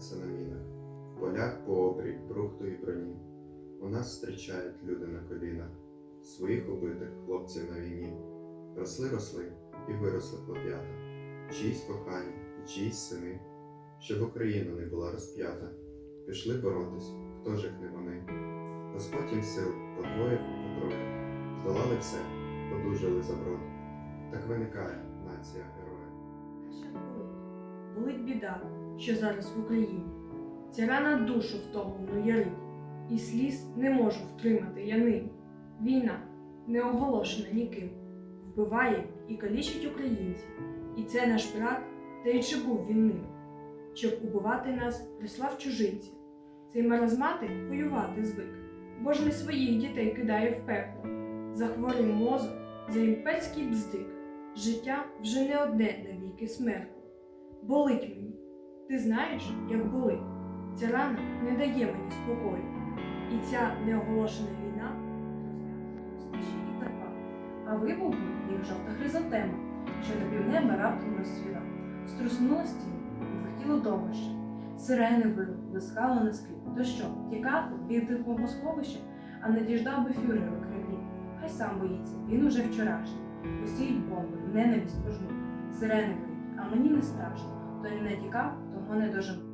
ламаються на мінах, в полях по обрій, брухту і броні. У нас зустрічають люди на колінах, своїх убитих хлопців на війні. Росли, росли і виросли хлоп'ята, чиїсь кохані і чиїсь сини, щоб Україна не була розп'ята. Пішли боротись, хто ж як не вони. Господь їм сил подвоїв і потроїв, здолали все, подужали за брод. Так виникає нація болить, болить біда, що зараз в Україні. Ця рана душу втомлену ярить, і сліз не можу втримати я нині. Війна, не оголошена ніким, вбиває і калічить українців. І це наш брат, та й чи був він ним. Щоб убивати нас, прислав чужинців. Цей маразматик воювати звик, бо ж не своїх дітей кидає в пекло. За хворий мозок, за імперський бздик. Життя вже не одне навіки смертне. Болить мені. Ти знаєш, як болить. Ця рана не дає мені спокою. І ця неоголошена війна Стиші і терпа, а вибух був, як жовта хризантема, що на півнеба раптом розцвіла. Струснула стіну, захотіло довго ще. Сирени били, блискало на скріп. То що, тікати, бігти по Московище, а не діждав би фюрер у Кремлі. Хай сам боїться, він уже вчорашній. Посіють бомби, ненависть пожнуть. Сирени б'ють, а мені не страшно. Хто не тікав, того не дожив.